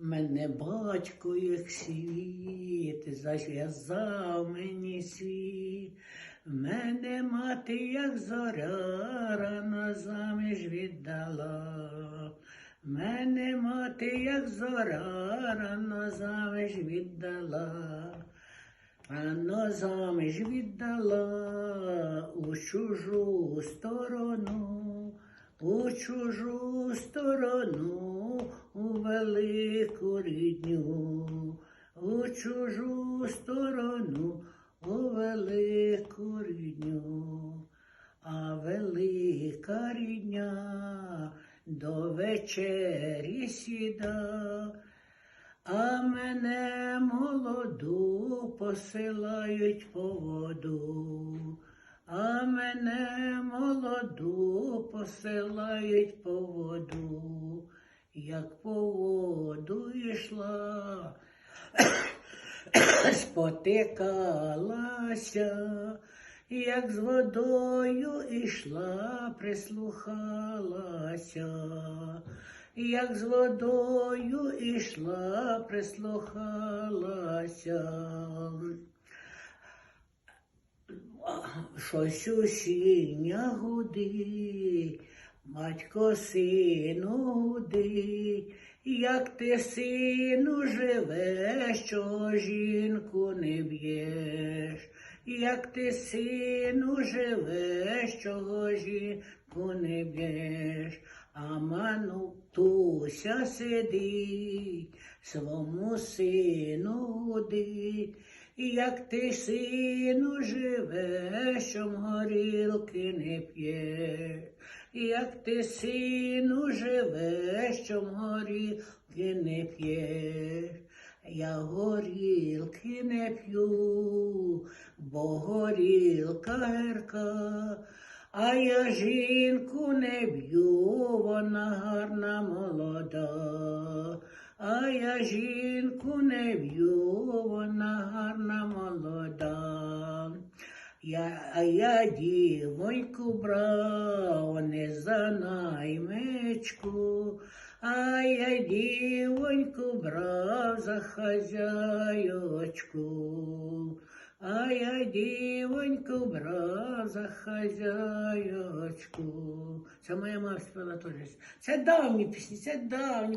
Мене батько, як світ, зав'язав мені світ. Мене мати, як зоря, рано заміж віддала. Мене мати, як зоря, рано заміж віддала. Рано заміж віддала у чужу сторону, у чужу сторону, у велику рідню, у чужу сторону, у велику рідню, а велика рідня до вечері сіда. А мене молоду посилають по воду, а мене молоду посилають по воду, як по воду йшла, спотикалася, як з водою ішла, прислухалася як з водою ішла, прислухалася. Щось у сіня гудить, батько сину дий, як ти сину живеш, що жінку не б'єш, як ти сину живеш, що жінку не б'єш. А манутуся сидить, свому сину гудить, як ти сину живеш, що горілки не п'єш, як ти сину живеш, що горілки не п'єш. Я горілки не п'ю, бо горілка гірка. А я жінку не б'ю, вона гарна молода. А я жінку не б'ю, вона гарна молода. Я, а я дівоньку брав не за наймичку, а я дівоньку брав за хазяйочку. Я дівоньку брав за хазяйочку. Це моя мама співала теж. Це давні пісні, це давні.